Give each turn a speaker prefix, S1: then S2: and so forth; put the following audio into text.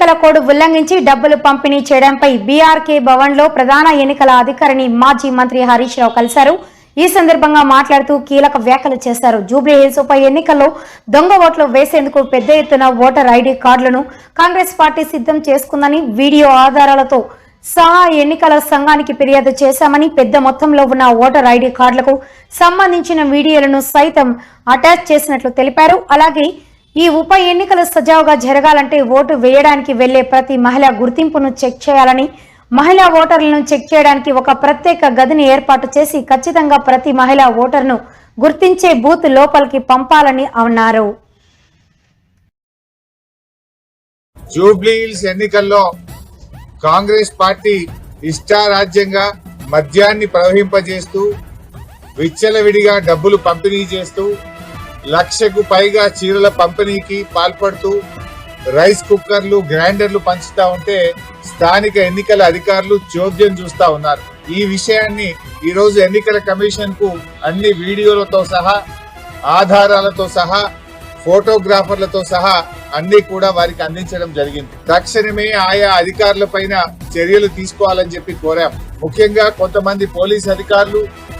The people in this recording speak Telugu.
S1: ఎన్నికల కోడ్ ఉల్లంఘించి డబ్బులు పంపిణీ చేయడంపై బీఆర్కే భవన్లో ప్రధాన ఎన్నికల అధికారిని మాజీ మంత్రి హరీష్ రావు కలిశారు. ఈ సందర్భంగా మాట్లాడుతూ కీలక వ్యాఖ్యలు చేశారు. జూబ్లీహిల్స్ ఉప ఎన్నికల్లో దొంగ ఓట్లు వేసేందుకు పెద్ద ఎత్తున ఓటర్ ఐడి కార్డులను కాంగ్రెస్ పార్టీ సిద్ధం చేసుకుందని వీడియో ఆధారాలతో సహా ఎన్నికల సంఘానికి ఫిర్యాదు చేశామని పెద్ద మొత్తంలో ఉన్న ఓటర్ ఐడి కార్డులకు సంబంధించిన వీడియోలను సైతం అటాచ్ చేసినట్లు తెలిపారు. అలాగే ఈ ఉప ఎన్నికలు సజావుగా జరగాలంటే ఓటు వేయడానికి వెళ్ళే ప్రతి మహిళ గుర్తింపును చెక్ చేయాలని మహిళా ఓటర్లను చెక్ చేయడానికి ఒక ప్రత్యేక గదిని ఏర్పాటు చేసి ఖచ్చితంగా ప్రతి మహిళా ఓటర్ను గుర్తించే బూత్ లోపలికి పంపాలని అన్నారు.
S2: జూబ్లీహిల్స్ ఎన్నికల్లో కాంగ్రెస్ పార్టీ ఇష్టారాజ్యంగా మద్యాన్ని ప్రవహింపజేస్తూ విచ్చలవిడిగా డబ్బులు పంపిణీ చేస్తూ లక్షకు పైగా చీరల పంపిణీకి పాల్పడుతూ రైస్ కుక్కర్లు గ్రైండర్లు పంచుతా ఉంటే స్థానిక ఎన్నికల అధికారులు చోద్యం చూస్తా ఉన్నారు. ఈ విషయాన్ని ఈ రోజు ఎన్నికల కమిషన్కు అన్ని వీడియోలతో సహా ఆధారాలతో సహా ఫోటోగ్రాఫర్లతో సహా అన్ని కూడా వారికి అందించడం జరిగింది. తక్షణమే ఆయా అధికారులపైన చర్యలు తీసుకోవాలని చెప్పి కోరాం. ముఖ్యంగా కొంతమంది పోలీస్ అధికారులు